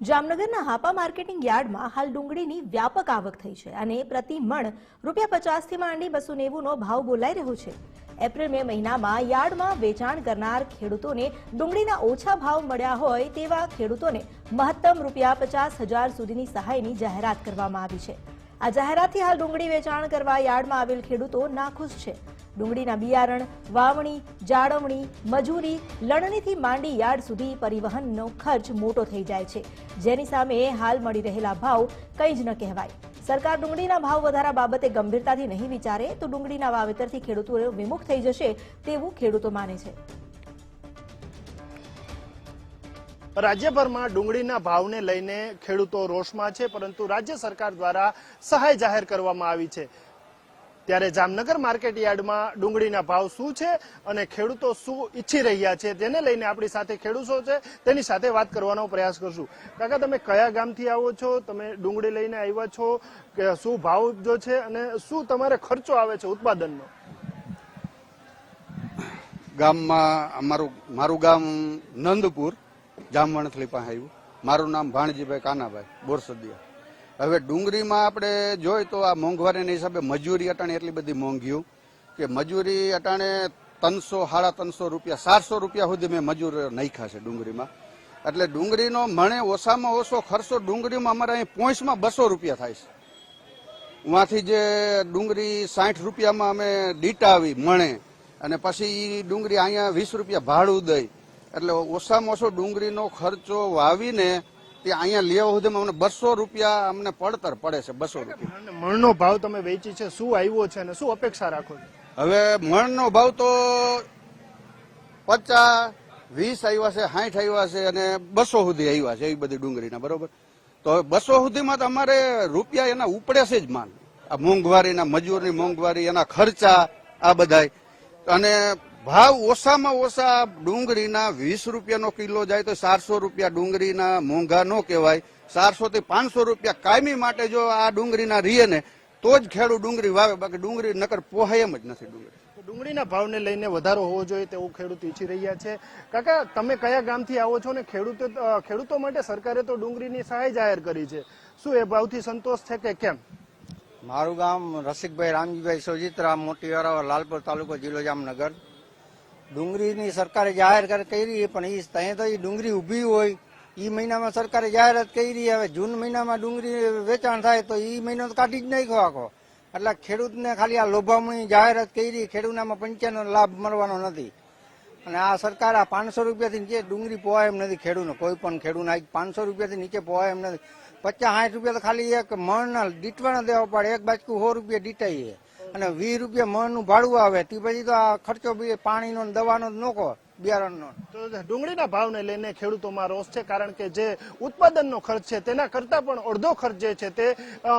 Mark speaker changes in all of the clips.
Speaker 1: જામનગરના હાપા માર્કેટિંગ યાર્ડમાં હાલ ડુંગળીની વ્યાપક આવક થઈ છે અને પ્રતિ મણ રૂપિયા પચાસથી માંડી બસો નેવુંનો ભાવ બોલાઈ રહ્યો છે. એપ્રિલ મે મહિનામાં યાર્ડમાં વેચાણ કરનાર ખેડૂતોને ડુંગળીના ઓછા ભાવ મળ્યા હોય તેવા ખેડૂતોને મહત્તમ રૂપિયા પચાસ હજાર સુધીની સહાયની જાહેરાત કરવામાં આવી છે. આ જાહેરાતથી હાલ ડુંગળી વેચાણ કરવા યાર્ડમાં આવેલ ખેડૂતો નાખુશ છે. ડુંગળીના બિયારણ, વાવણી, જાળવણી, મજૂરી, લણણીથી માંડી યાર્ડ સુધી પરિવહનનો ખર્ચ મોટો થઈ જાય છે. જેની સામે હાલ મળી રહેલા ભાવ કંઈ જ ન કહેવાય. સરકાર ડુંગળીના ભાવ વધારા બાબતે ગંભીરતાથી નહીં વિચારે તો ડુંગળીના વાવેતરથી ખેડૂતો વિમુખ થઈ જશે તેવું ખેડૂતો માને છે.
Speaker 2: રાજ્યભરમાં ડુંગળીના ભાવને લઈને ખેડૂતો રોષમાં છે, પરંતુ રાજ્ય સરકાર દ્વારા સહાય જાહેર કરવામાં આવી છે. ત્યારે જામનગર માર્કેટ યાર્ડમાં ડુંગળીના ભાવ શું છે અને ખેડૂતો શું ઈચ્છી રહ્યા છે તેને લઈને આપણી સાથે ખેડૂતો છે, તેની સાથે વાત કરવાનો પ્રયાસ કરશું. કાકા, તમે કયા ગામથી આવો છો? તમે ડુંગળી લઈને આવ્યા છો? કે શું ભાવ જો છે અને શું તમારે ખર્ચો આવે છે ઉત્પાદનનો?
Speaker 3: ગામમાં અમારું, મારું ગામ નંદપુર, જામવણથલી પાસે આવ્યું. મારું નામ ભાણજીભાઈ કાનાભાઈ, બોરસદિયા. હવે ડુંગળીમાં આપણે જોઈ તો આ મોંઘવારીના હિસાબે મજૂરી અટાણે એટલી બધી મોંઘ્યું કે મજૂરી અટાણે ત્રણસો, સાડા ત્રણસો રૂપિયા, ચારસો રૂપિયા સુધી મેં મજૂર નાખ્યા છે ડુંગળીમાં. એટલે ડુંગળીનો મણે ઓછામાં ઓછો ખર્ચો ડુંગળીમાં અમારે અહીં પોઈન્ટમાં બસો રૂપિયા થાય છે. વાંથી જે ડુંગળી સાઠ રૂપિયામાં અમે ડીટા આવી મણે અને પછી એ ડુંગળી અહીંયા વીસ રૂપિયા ભાડું દઈ. એટલે ઓછામાં ઓછો ડુંગળીનો ખર્ચો વાવીને તે અહીંયા લેવા સુધીમાં અમને બસો રૂપિયા અમને પડતર પડે છે બસો રૂપિયા.
Speaker 2: મણનો ભાવ તમે વેચી છે શું આવ્યો છે અને શું અપેક્ષા રાખો છો?
Speaker 3: હવે મણનો ભાવ તો પચાસ વીસ આવ્યા છે સાઠ આવ્યા છે અને બસો સુધી આવ્યા છે એવી બધી ડુંગળીના બરોબર? તો હવે બસો સુધીમાં તો અમારે રૂપિયા એના ઉપડે છે જ માલ. આ મોંઘવારીના મજૂરની મોંઘવારી એના ખર્ચા આ બધાય. અને ભાવ ઓછામાં ઓછા ડુંગળીના વીસ રૂપિયાનો કિલો જાય તો ચારસો રૂપિયા ડુંગળીના મોંઘા ન કહેવાય. ચારસો થી પાંચસો રૂપિયા કાયમી માટે જો આ ડુંગળીના રીએ ને તો જ ખેડૂત ડુંગળી વાવે. બાકી ડુંગળી નકર પોહાય એમ જ નથી ડુંગળી.
Speaker 2: તો ડુંગળીના ભાવને લઈને વધારો હોવો જોઈએ તેવું ખેડૂત ઈચ્છી રહ્યા છે. કાકા તમે કયા ગામથી આવો છો ને ખેડૂતો ખેડૂતો માટે સરકારે તો ડુંગળીની સહાય જાહેર કરી છે. શું એ ભાવથી સંતોષ છે કે કેમ?
Speaker 4: મારું ગામ રસિકભાઈ રામજીભાઈ સોજિત્રા મોટી વરાવા લાલપુર તાલુકો જિલ્લો જામનગર. ડુંગળીની સરકારે જાહેર કરે પણ એ ત્યાં તો એ ડુંગળી ઊભી હોય એ મહિનામાં સરકારે જાહેરાત કરી, હવે જૂન મહિનામાં ડુંગળી વેચાણ થાય તો એ મહિનો તો કાઢી જ નાખ્યો આખો. એટલે ખેડૂતને ખાલી આ લોભામણી જાહેરાત કરી ખેડૂતનામાં પંચાયતનો લાભ મળવાનો નથી. અને આ સરકાર આ પાંચસો રૂપિયાથી નીચે ડુંગળી પોવાય એમ નથી ખેડૂતને, કોઈ પણ ખેડૂતને. આ પાંચસો રૂપિયાથી નીચે પોવાય એમ નથી. પચાસ, સાઠ રૂપિયા તો ખાલી એક મણના દીટવાના દેવા પડે, એક બાજકું સો રૂપિયા દીટાઈએ અને વીસ રૂપિયા મણનું ભાડું આવે, તે પછી તો આ ખર્ચો બી પાણીનો દવાનો જ નોખો, બિયારણનો.
Speaker 2: ડુંગળીના ભાવને લઈને ખેડૂતોમાં રોષ છે, કારણ કે જે ઉત્પાદનનો ખર્ચ છે, તેના કરતા પણ અડધો ખર્ચ જે છે તે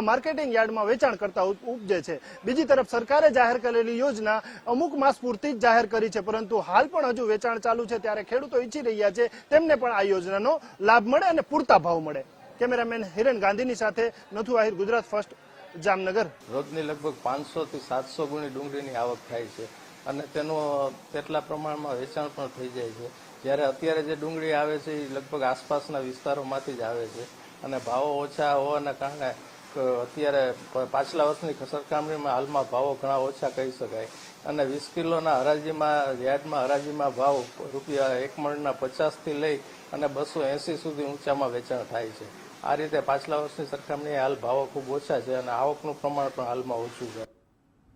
Speaker 2: માર્કેટિંગ યાર્ડમાં વેચાણ કરતા ઉપ- ઉપજે છે. બીજી તરફ સરકારે જાહેર કરેલી યોજના અમુક માસ પૂરતી જ જાહેર કરી છે, પરંતુ હાલ પણ હજુ વેચાણ ચાલુ છે, ત્યારે ખેડૂતો ઈચ્છી રહ્યા છે તેમને પણ આ યોજનાનો લાભ મળે અને પૂરતા ભાવ મળે. કેમેરામેન હિરેન ગાંધીની સાથે નથુ આહિર ગુજરાત ફર્સ્ટ જામનગર?
Speaker 5: રોજની લગભગ પાંચસો થી સાતસો ગુણી ડુંગળીની આવક થાય છે અને તેનું તેટલા પ્રમાણમાં વેચાણ પણ થઈ જાય છે. જ્યારે અત્યારે જે ડુંગળી આવે છે એ લગભગ આસપાસના વિસ્તારોમાંથી જ આવે છે અને ભાવો ઓછા હોવાના કારણે અત્યારે પાછલા વર્ષની સરખામણીમાં હાલમાં ભાવો ઘણા ઓછા કહી શકાય. અને વીસ કિલોના હરાજીમાં યાર્ડમાં હરાજીમાં ભાવ રૂપિયા એક મણના પચાસથી લઈ અને બસો એંસી સુધી ઊંચામાં વેચાણ થાય છે. આ રીતે પાછલા વર્ષની સરખામણીએ હાલ ભાવો ખૂબ ઓછા છે અને આવકનું પ્રમાણ પણ હાલમાં ઓછું છે.